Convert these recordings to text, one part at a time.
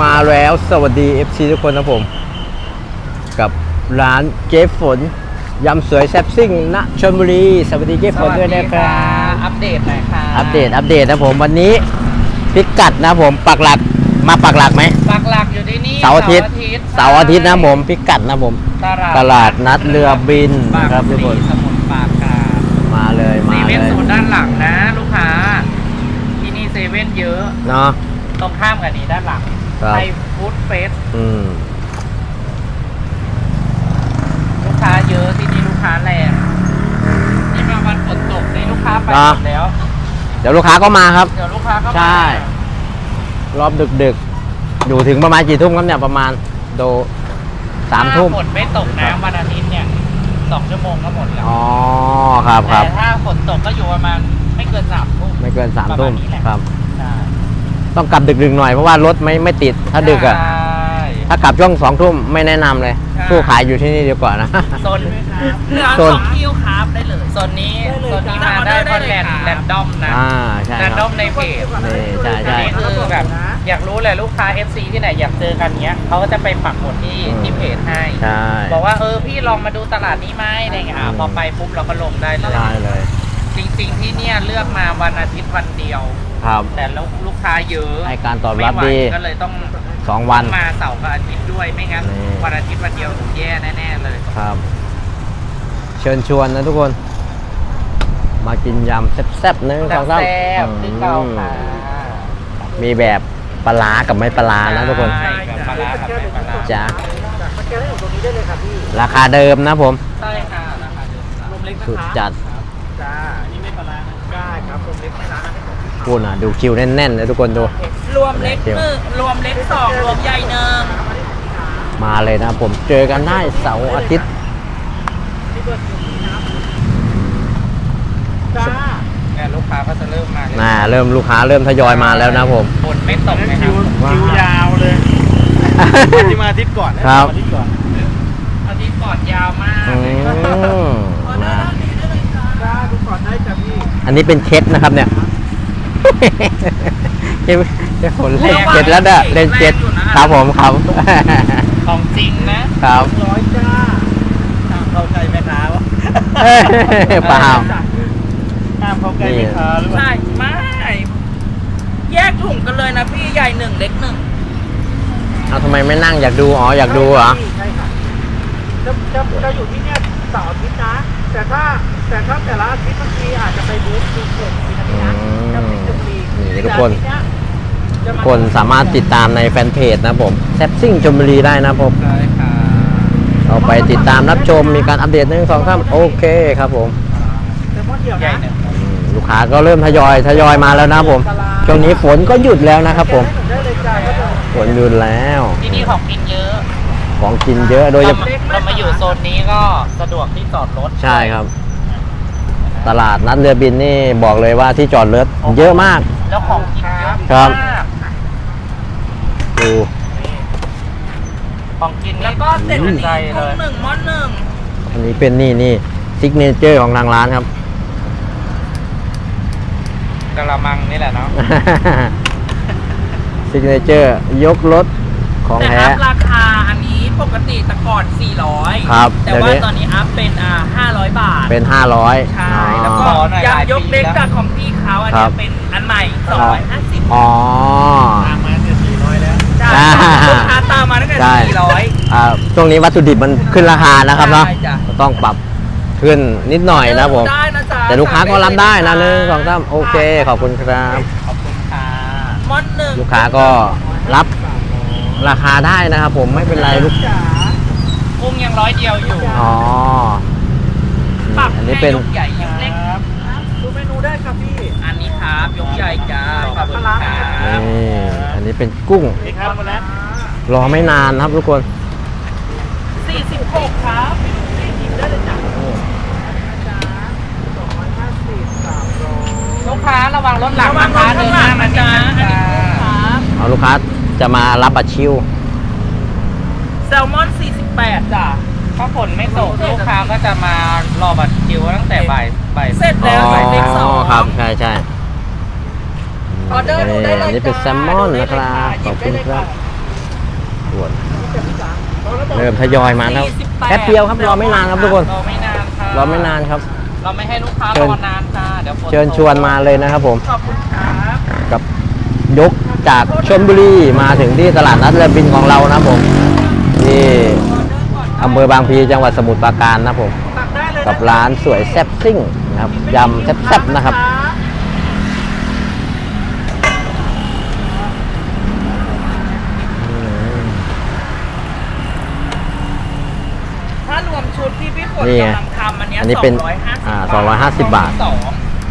มาแล้วสวัสดี FC ทุกคนนะผม กับร้านเจ๊ฝนยำสวยแซ่บซิ่งณชลบุรี สวัสดีเจ๊ฝนด้วยนะครับอัปเดตหน่อยค่ะอัปเดตอัปเดตนะผมวันนี้พิกัดนะผมปักหลักมาปักหลักไหมปักหลักอยู่ที่นี่เสาร์อาทิตย์เสาร์อาทิตย์นะผมพิกัดนะผมตลาดนัดเรือบินบางนะครับพทุกลีคนสมุทรปราการมาเลยเซมาเลเว่นยโซนด้านหลังนะ ลูกค้าที่นี่เซเว่นเยอะเนาะ ตรงข้ามกับนี้ด้านหลังครับ ไทยฟู้ดเฟสอืม ลูกค้าเยอะที่นี่ลูกค้าแรงนี่มาวันฝนตกนี่ลูกค้าไปหมดแล้ว เดี๋ยวลูกค้าก็มาครับ เดี๋ยวลูกค้าก็มาใช่ รอบดึกๆ อยู่ถึงประมาณกี่ทุ่มครับเนี่ยประมาณโดสามทุ่ม ถ้ฝนไม่ตกน้ำวันอาทิตย์เนี่ยสองชั่วโมงก็หมดแล้วอ๋อ ครับครับแต่ถ้าฝนตกก็อยู่ประมาณไม่เกินสามทุ่ม ไม่เกินสามประทุ่มามณนี้แหละ ครับใช่ ต้องกลับดึกๆหน่อยเพราะว่ารถไม่ไม่ติดถ้าดึกอะใช่ถ้ากลับช่วงสองทุ่มไม่แนะนำเลยใช่ผู้ขายอยู่ที่นี่ดีกว่านะ โซนเหลือโซสน องคิวครับได้เลย โซนนี้โซนนี้มาได้เพราะแรนแรนดอมนะอ่าใช่แรนคดรัอบ มในเพจนี่ใช่อันใช่ นี้คือแบบอยากรู้เลยลูกค้า FC ที่ไหนอยากเจอกันเนี้ยเขาก็จะไปปักหมุดที่อืม ที่เพจให้ ใช่ บอกว่าเออพี่ลองมาดูตลาดนี้ไหมอะไรเงี้ยอะอืม พอไปปุ๊บเราก็ลงได้เลย ได้เลย จริง ๆ ที่เนี่ยเลือกมาวันอาทิตย์วันเดียว ครับ แต่ลูกลูกค้าเยอะให้การตอบไม่รับไหวดี ก็เลยต้องสองวัน มาเสาร์กับอาทิตย์ด้วยไม่งั้นนี่ วันอาทิตย์วันเดียวถูกแย่แน่ๆเลย ครับ เชิญชวนนะทุกคน มากินยำแซ่บๆหนึ่งสองสามแซ่บๆคือเก่าค่ะ มีแบบปลาร้ากับไม่ปลาร้านะทุกคน ใช่กับปลาร้ากับไม่ปลาร้า จ้าสแกนได้อยู่ตรงนี้ได้เลยครับพี่ ราคาเดิมนะผม ใช่ค่ะราคาเดิมรวมเล็กนะสุดคะจัด คุณอะดูคิวแน่นๆเลยทุกคนดู รวมเล็กหนึ่งรวมเล็กสองรวมใหญ่หนึ่งมาเลยนะผมเจอกันได้เสาร์อาทิตย์จ้าเนี่ยลูกค้าก็จะเริ่มมาเลยน่าเริ่มลูกค้าเริ่มทยอยมาแล้วนะผมฝนไม่ตกนะคคิรัวบว้าวคิวยาวเลยที่มาอาทิตย์ก่อนนะครับอาทิตย์ก่อนอาทิตย์ก่อนยาวมากอืมมาจ้าดูก่อนได้จ้ะพี่อันนี้เป็นเคสนะครับเนี่ย เจ๊เจ๊ฝนเล่นเจ็ดแล้วเด้อเล่นเจ็ดครับผมครับของจริงนะครับร้อยจ้าเข้าใจแม่ค้าวะเอ้ยเปล่าห้ามเข้าใกล้แม่ค้าหรือเปล่าใช่ไม่แยกถุงกันเลยนะพี่ใหญ่หนึ่งเล็กหนึ่งเอาทำไมไม่นั่งอยากดูอ๋ออยากดูเหรอใช่ค่ะจะจะจะอยู่ที่เนี่ยเสาร์อาทิตย์นะ แต่ถ้าแต่ถ้าแต่ละอาทิตย์บางทีอาจจะไปบูธดูเกิดทีนะพี่นะจะเป็นจะมี นี่ทุกคนแต่อาทิตย์เยจะทุกมาคนสามารถติดตามในแฟนเพจนะผมแซบซิ่งชมบุรีได้นะผมใช่ค่ะเอาไปติดตามรับชมมีการอัปเดตหนึ่งสองสามโอเคครับผมเฉพาะเดียวใหญ่นะหนึ่งอืมลูกค้าก็เริ่มทยอยทยอยมาแล้วนะผมช่วงนี้ฝนก็หยุดแล้วนะครับผมได้เลยจ้าก็จะฝนหยุดแล้วที่นี่ของกินเยอะ ของกินเยอะโดยเฉเราพาะมาเรามาอยู่โซนนี้ก็สะดวกที่จอดรถใช่ครับ ตลาดนัดเรือบินนี่บอกเลยว่าที่จอดรถเยอะมาก แล้วของกินเยอะครับ มากดูของกินแล้วก็เสร็จใจเลยหนึ่งมอนหนึ่งอันนี้เป็นนี่นี่ซิกเนเจอร์ของทางร้านครับ กะละมังนี่แหละเนาะซิกเนเจอร์ยกรถของแต่แท้อัพราคาอันนี้ ปกติแต่ก่อน 400 ครับแต่เดี๋ยวว่านี้ ตอนนี้อัพเป็นอ่า500 บาท เป็น 500ใช่ แล้วก็ยำยกเล็กจากของพี่เขาอันครันี้บเป็นอันใหม่ 250อ๋อ ตามมาจะสี่ร้อยแล้ว ใช่อ่าลูกค้าตามมาตั้งแต่ใช่ 400 อ่าช่วงนี้วัตถุดิบมันขึ้นราคานะครับเนาะใช่จ้ะ ก็ต้องปรับขึ้นนิดหน่อยนะผม ได้นะจ๊ะแต่ลูกค้าก็รับได้นะหนึ่งสองสามโอเค ขอบคุณครับ ขอบคุณค่ะ มอนหนึ่ง ลูกค้าก็รับ ราคาได้นะครับผมไม่เป็นไรลูกจ๋ากุ้งยังร้อยเดียวอยู่อ๋อปรับอันนี้เป็นให้ยกใหญ่ยกเล็ก ครับดูเมนูได้ครับพี่ อันนี้ครับยกใหญ่จ้าขอบคุณครันี่บอันนี้เป็นกุ้ง นี่ครับมาแล้วรอไม่นานนะครับทุกคน46 ครับได้เลยจ้ะจ้าสองร้อยห้าสิบสามร้อยลูกค้าระวังรถหลังนะคะเดินหน้านะจ๊ะอันนี้กุ้งครับ เอาลูกค้า จะมารับบัตรชิว แซลมอน 48 จ้ะ ถ้าฝนไม่ตกลูกค้าก็จะมารอบัตรคิวตั้งแต่บ่ายบ่ายเสร็จแล้วอ๋บ่ายเล็กสองอครับ ใช่ใช่อืมออเดอร์ดูได้เลยอันนี้เป็นจ้าแซลมอนดูได้นะครับหยิขอบคุณได้เลยครับะปวดแต่พี่จ๋าเขาแล้วบอกเริ่มทยอยมาแล้ว48แป๊บเดียวครับรอไม่นานครับทุกคน รอไม่นานค่ะรอไม่นานครับ เราไม่ให้ลูกค้าเชิรญอนานค่ะเดี๋ยวฝนเชิญตกชวนมาเลยนะครับผม ขอบคุณครับกับ ยกจากชลบุรีมาถึงที่ตลาดนัดเรือบินของเรานะครับผมที่อำเภอบางพลีจังหวัดสมุทรปราการนะครับผมตักได้เลยกับร้านสวยแซ่บซิ่งนะครับยำแซ่บๆนะครับถ้ารวมชุดที่พี่ฝนนี่ไงกำลังทำอันเนี้ยอันนี้เป็น250อ่าบาท250 บาทสอง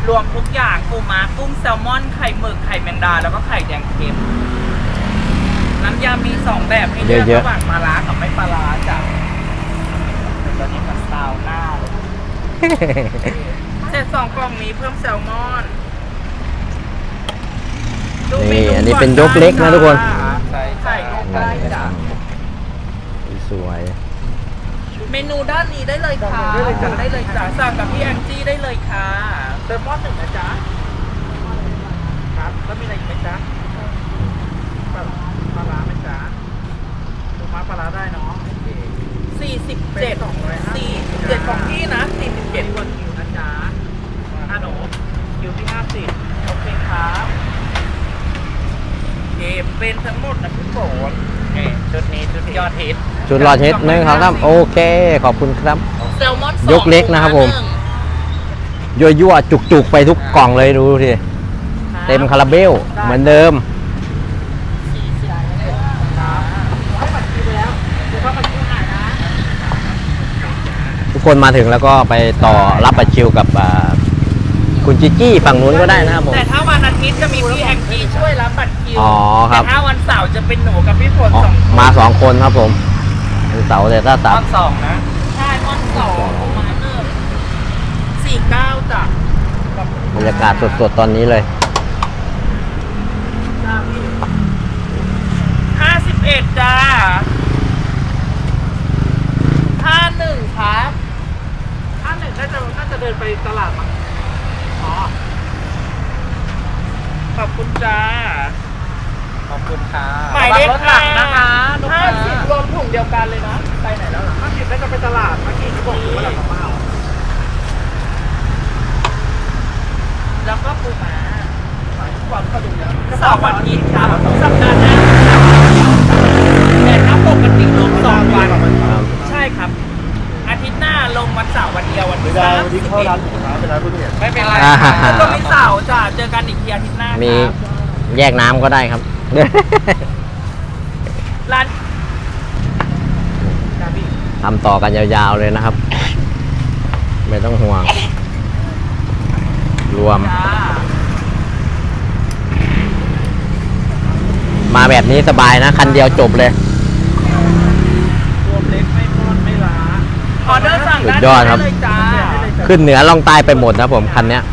รวมทุกอย่างปูม้ากุ้งแซลมอน ไข่หมึกไข่แมงดา แล้วก็ไข่แดงเค็ม น้ำยามีสองแบบให้เลือกเยอะๆ ระหว่างปลาร้ากับไม่ปลาร้าจ้ะแต่ตอนนี้มันซาวหน้าเลยเสร็จสองกล่องนี้เพิ่มแซลมอนดูเมนี่นูอันนี้เป็นยกเล็กนะทุกคน ใช่ใช่ยกได้จ้ะ สวยเมนูด้านนี้ได้เลยค่ะได้เลยจ้ะ ได้เลยจ้ะสั่งกับพี่แองจี้ได้เลยค่ะ เติมมอนหนึ่งนะจ๊ะครับแล้วมีอะไรอีกไหมจ๊ะปลาปลาร้าไหมจ๊ะดูม้าปลาร้าได้เนาะโอเคสี่สิบเจ็ดสี่สิบเจ็ดของพี่นะสี่สิบเจ็เจ็ดดวันคิวนะจ๊ะอะหนูคิวที่ห้าสิบโอเคครับเกมเป็นทั้งหมดนะพี่ฝนนี่ชุดนี้ชุดยอดฮิตชุดรอเช็ดหนึ่งครับโอเค ขอบคุณครับ แซลมอนสองยกเล็กนะครับผม ยั่วยั่วจุกจุกๆไปทุกกล่องเลยดูทีเต็มคาราเบลเหมือนเดิมให้บัตรคิวไปแล้วเดี๋ยวเขาบัตรคิวหายนะทุกคนมาถึงแล้วก็ไปต่อรับบัตรคิวกับอ่าคุณจิจี้ฝั่งนู้นก็ได้นะครับผมแต่ถ้าวันอาทิตย์จะมีพี่แองจี้ช่วยรับบัตรคิวอ๋อครับแต่ถ้าวันเสาร์จะเป็นหนูกับพี่ฝนอ๋อสองคนมาสองคนครับผมวันเสาร์แต่ถ้าตสัอบนสองนะใช่ตอนสองประมาณเนอะสี่เก้าจ้ะ บรรยากาศสดๆตอนนี้เลย ห้าสิบเอ็ดจ้าห้าหนึ่งครับท่านหนึ่งน่าจะน่าจะเดินไปตลาดมั้งอ๋อขอบคุณจ้า ขอบคุณค่ะหมายเลขรถหลังนะคะลูกห้าค้าสิบรวมถุงเดียวกันเลยนะ ไปไหนแล้วล่ะถ้าผิดน่าจะไปตลาดเมื่อกี้เขาบอกอยู่ว่าหลังของมาเอา แล้วก็ปูม้าก่อนเขาดูแล้วเสาร์วันอาทิตย์ครับสัปดาห์หน้าแต่ถ้าปกติลงสองวัน ใช่ครับ อาทิตย์หน้าลงวันเสาร์วันเดียววันที่สามสิบเอ็ดเป็นไรพูดเนี่ยไม่เป็นไรอ่าแล้วก็มีเสาร์จ้ะเจอกันอีกทีอาทิตย์หน้ามีครับแยกน้ำก็ได้ครับ ร้านทำต่อกันยาวๆเลยนะครับ ไม่ต้องห่วง รวมจ้ามาแบบนี้สบายนะ คันเดียวจบเลย รวมเล็กไม่มอนไม่ล้าออเดอร์สั่งสุได้ดยอดครับเลยจ้าขึ้นเหนือล่องใต้ไปหมดนะผมคันเนี้ย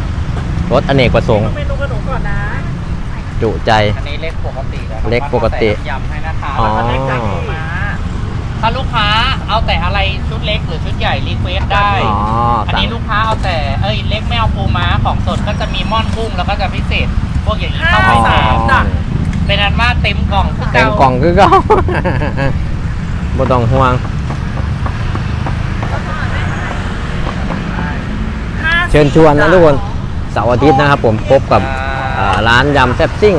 รถอเนกประสงค์เมนูขนมก่อนนะจุใจ อันนี้เล็กปกตินะเล็กปกติใส่น้ำยำให้นะคะอ๋อ แล้วก็เล็กจากปูม้า ถ้าลูกค้าเอาแต่อะไรชุดเล็กหรือชุดใหญ่รีเควสได้ อ๋ออันสั่งนี้ลูกค้าเอาแต่เอ้ยเล็กไม่เอาปูม้าของสดก็จะมีม่อนกุ้งแล้วก็จะพิเศษ พวกอย่างนี้เข้าไปอ๋อสามจ้ะ เป็นอันว่าเต็มกล่องคือเต็มเากล่องคือเก็บ่ต้องห่วง เชิญชวนนะทุกคนเสาร์อาทิตย์นะครับผมพบกับอ่าร้านยำแซ่บซิ่ง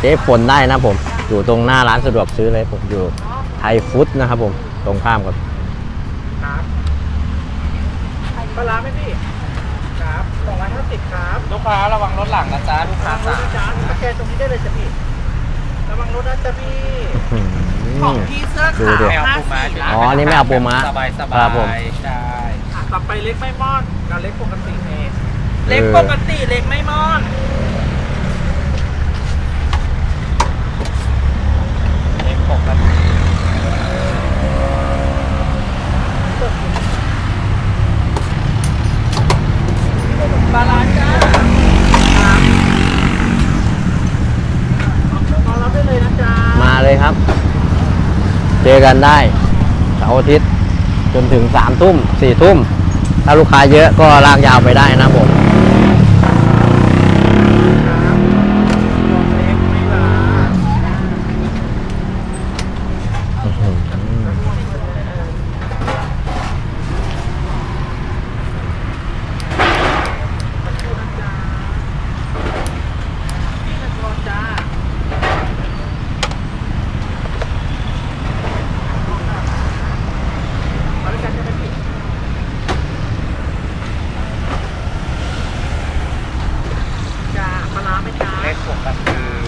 เจ๊ฝนได้นะผม อยู่ตรงหน้าร้านสะดวกซื้อเลยผมอยู่ ไทยฟุตนะครับผม ตรงข้ามกับครับปลาร้าไหมพี่ ครับสองร้อยห้าสิบครับลูกค้าระวังรถหลังนะจ๊ะลูกระค้าวังรถสามนะจ๊ะสแกนตรงนี้ได้เลยจ้ะพี่ ระวังรถนะจ๊ะพี่อื้อขหืองอพี่เสื้อดูขาวดิ ไม่เอาห้าปูม้าสี่ใช่ไหล้านอ๋ออันนี้ไม่เอาปูม้าสบายสครับาผม ยใช่อะต่อไปเล็กไม่มอนกับเล็กปกติเองเล็กปกติเล็กไม่มอน เล็กปกติ ปลาร้าจ้า รอรับได้เลยนะจ๊ะ มาเลยครับ เจอ กันได้เสาร์อาทิตย์จนถึงสามทุ่มสี่ทุ่ม ถ้าลูกค้าเยอะก็ลากยาวไปได้นะผม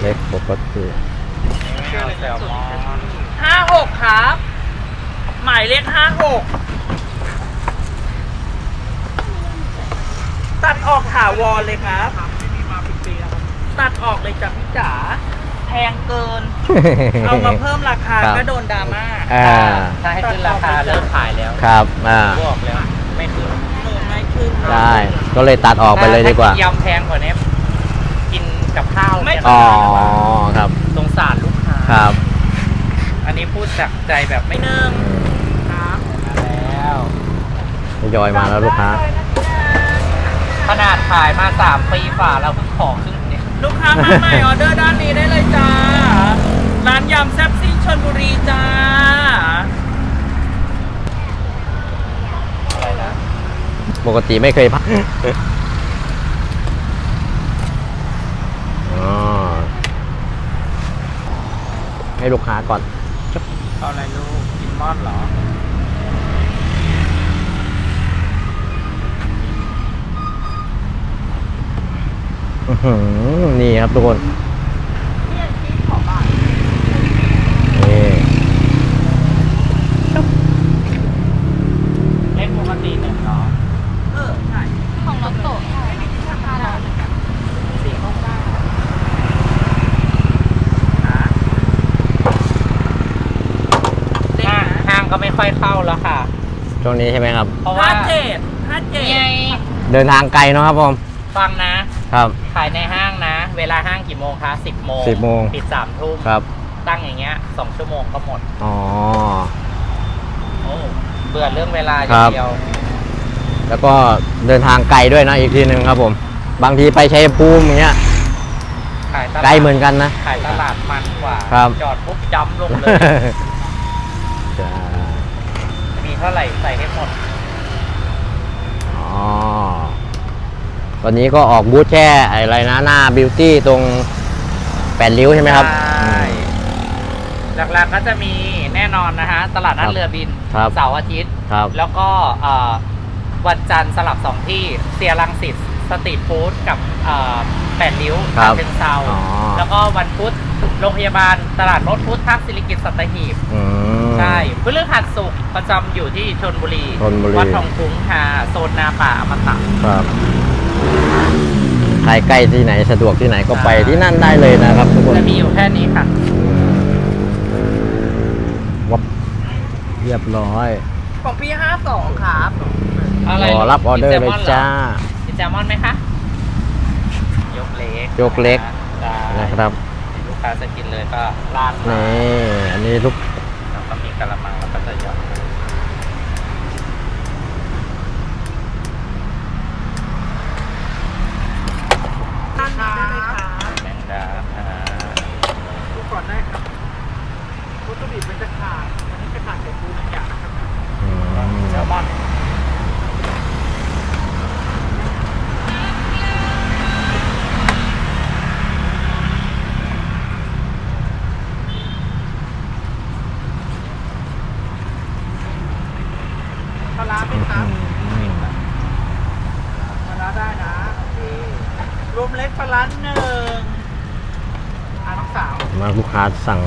คือไม่เอาแซลมอนห้าหกครับ หมายเลขห้าหกตัดออกถาวรเลยครับที่นี่มาเป็นปีแล้วครับตัดออกเลยจ้ะพี่จ๋าแพงเกิน เอามาเพิ่มราคาครับ ก็โดนดราม่าอ่าถ้าให้ขึ้นราคาเลิกขายแล้วครับอ่าบอกแล้วไม่ขึ้นหนูไม่ขึ้นได้ก็เลยตัดออกไปเลยดีกว่า ถ้นยำแพงกว่านี้ กินกับข้าวไม่เนี่ยอ๋อครับสงสารลูกค้าครับ อันนี้พูดจากใจแบบไม่หนึ่งครับมาแล้วทยอยมาแล้วลูกค้า ขนาดขายมาสามปีฝ่าเราเพิ่งขอครึ่งเนี่ยลูกค้ามาใหม่ออเดอร์ด้านนี้ได้เลยจ้า ร้านยำแซ่บซิ่งชนบุรีจ้าอะไรนะปกติไม่เคยพักอ๋อ ให้ลูกค้าก่อนเอาอะไรลูกกินมอนเหรออื้อหือนี่ครับทุกคนนี่เล็กปกติหนึ่งเนาะเออใช่ของรถโตะห้าร้อย สี่ห้องได้ ห้างห้างก็ไม่ ค่อยเข้าแล้วค่ะ ช่วงนี้ใช่ไหมครับ เพราะห้าว่าเจ็ดห้าเจ็ดนี่ไงเดินทางไกลเนาะครับผมฟังนะ ครับ ขายในห้างนะ เวลาห้างกี่โมงคะสิบโมง10โมง ปิดสามทุ่มครับตั้งอย่างเงี้ยสองชั่วโมงก็หมดอ๋อ โอ้เบื่อเรื่องเวลาอครัย่างบ เดียว แล้วก็เดินทางไกลด้วยนะอีกทีหนึ่งครับผม บางทีไปชัยภูมิอย่างเงี้ยขายตลาดไกลเหมือนกันนะ ขายตลาดมันกว่า ครับ จอดปุ๊บจำลงเลย ใช่มี เท่าไหร่ใส่ให้หมดอ๋อตอนนี้ก็ออกบูธแค่อะไรนะหน้าบิวตี้ตรงแปดริ้วใช่ไหมครับ ใช่หลักๆก็จะมีแน่นอนนะฮะ ตลาดนัคดรับเรือบินครับเสาร์อาทิตย์ ครับ แล้วก็เอ่อวันจันทร์สลับสองที่เซียรังสิต สตรีทฟู้ดกับเอ่อแปดริ้วครับเชิงเซาอ๋อแล้วก็วันพุธโรงพยาบาลตลาดรถพุธทักศิริกิตสัตหีบ อืม ใช่พฤหัสศุกร์ประจำอยู่ที่ชนบุรี ชลบุรี วัดทองคุ้งค่ะโซนนาป่าอมตะ ครับใครใกล้ที่ไหนสะดวกที่ไหนก็ไปที่นั่นได้เลยนะครับ ทุกคนจะมีอยู่แค่นี้ค่ะ วับเรียบร้อยของพี่ห้าสองครับ อะไรรอรับออเดอร์เลยจ้ากิน แซลมอนไหมคะ ยกเล็กยกเล็กได้นะครับลูกค้าจะกินเลยก็ราดนี่อันนี้ลูกแล้วก็มีกะละมังแล้วก็จะหยอดด้านนี้ได้เลยครับแมงดาอ่าดูก่อนได้ครับวัตถุดิบมันจะขาดวันนี้จะขาดไข่ปูหนึ่งอย่างนะครับอืมแซลมอนปลาร้าไหมครับปลาร้าได้นะโอเครวมเล็กปลาร้าหนึ่งอ่าน้องสาว มาลูกค้าสั่ง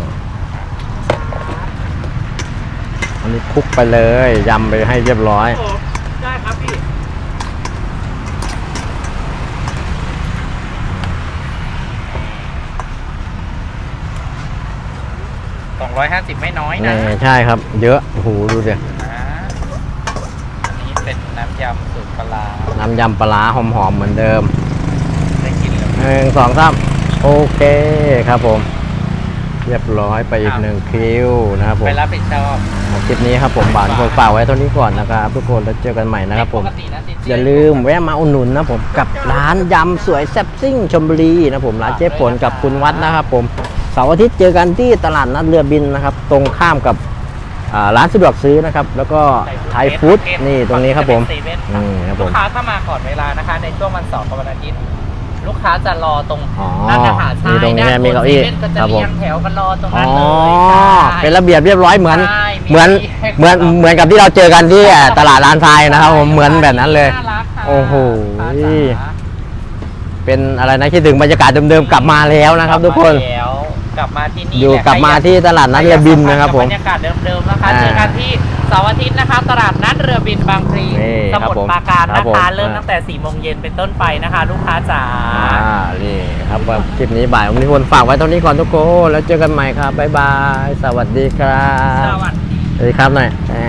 อันนี้คลุกไปเลยยำไปให้เรียบร้อยผมได้ครับพี่ สองร้อยห้าสิบไม่น้อยนะนี่ใช่ครับ เยอะโอ้โหดูดิอ่าอันนี้เป็นน้ำยำสูตรปลาร้าน้ำยำปลาร้าหอมๆเหมือนเดิมได้กินแล้ว หนึ่งสองสามโอเคครับผม เรียบร้อยไปอีกหนึ่งคิวนะครับผมไปรับผิดชอบคลิปนี้ครับผมบานคงฝากไว้เท่านี้ก่อนนะครับทุกคนแล้วเจอกันใหม่นะครับผมปกตินะจิ๊ดอย่าลืมแวะมาอุดหนุนนะผมกับร้านยำสวยแซ่บซิ่งชมบุรีนะผมร้านเจ๊ฝนกับคุณวัดนะครับผมเสาร์อาทิตย์เจอกันที่ตลาดนัดเรือบินนะครับ ตรงข้ามกับอ่าร้านสะดวกซื้อนะครับ แล้วก็ไทยฟู้ดนี่ตรงนี้ครับผมจะเป็นเซเว่นอืมครับผลูมกค้าถ้ามาก่อนเวลานะคะ ในช่วงวันเสาร์กับวันอาทิตย์ ลูกค้าจะรอตรงอ๋อร้านอาหารใช่มีตรงนี้ด้านมีบนเก้าเซอี้เว่นก็จะครับผม เรียงแถวกันรอตรงอ๋นั้อนเลยใช่ เป็นระเบียบเรียบร้อยเหมือน ใช่มีเหมือนให้เหมือนเรา เหมือนกับที่เราเจอกันที่ตลาดร้านทรายนะครับผมเหมือนแบบนั้นเลยน่ารักค่ะโอ้โหลูกค้าจ๋าเป็นอะไรนะคิดถึงบรรยากาศเดิมๆกลับมาแล้วนะครับ ทุกคนมาแล้วค กลับมาที่นี่อยู่แหละกลับมาที่ตลาดนัดเรือบินนะครับผมบรรยากาศเดิมๆนะคะอ่าเจอกันที่เสาร์อาทิตย์นะคะตลาดนัดเรือบินบางพลีนี่สมุทครับผมรปราการครันะบผมคะเริ่มอ่าตั้งแต่4ี่โมงเย็นเป็นต้นไปนะคะ ลูกค้าจ๋าอ่านี่ครับว่าคลิปนี้บ่ายวันนี้คนฝากไว้เท่านี้ก่อนทุกคนแล้วเจอกันใหม่ครับบ๊ายบาย สวัสดีครับ สวัสดีสวัสดีครับหน่อยอ่า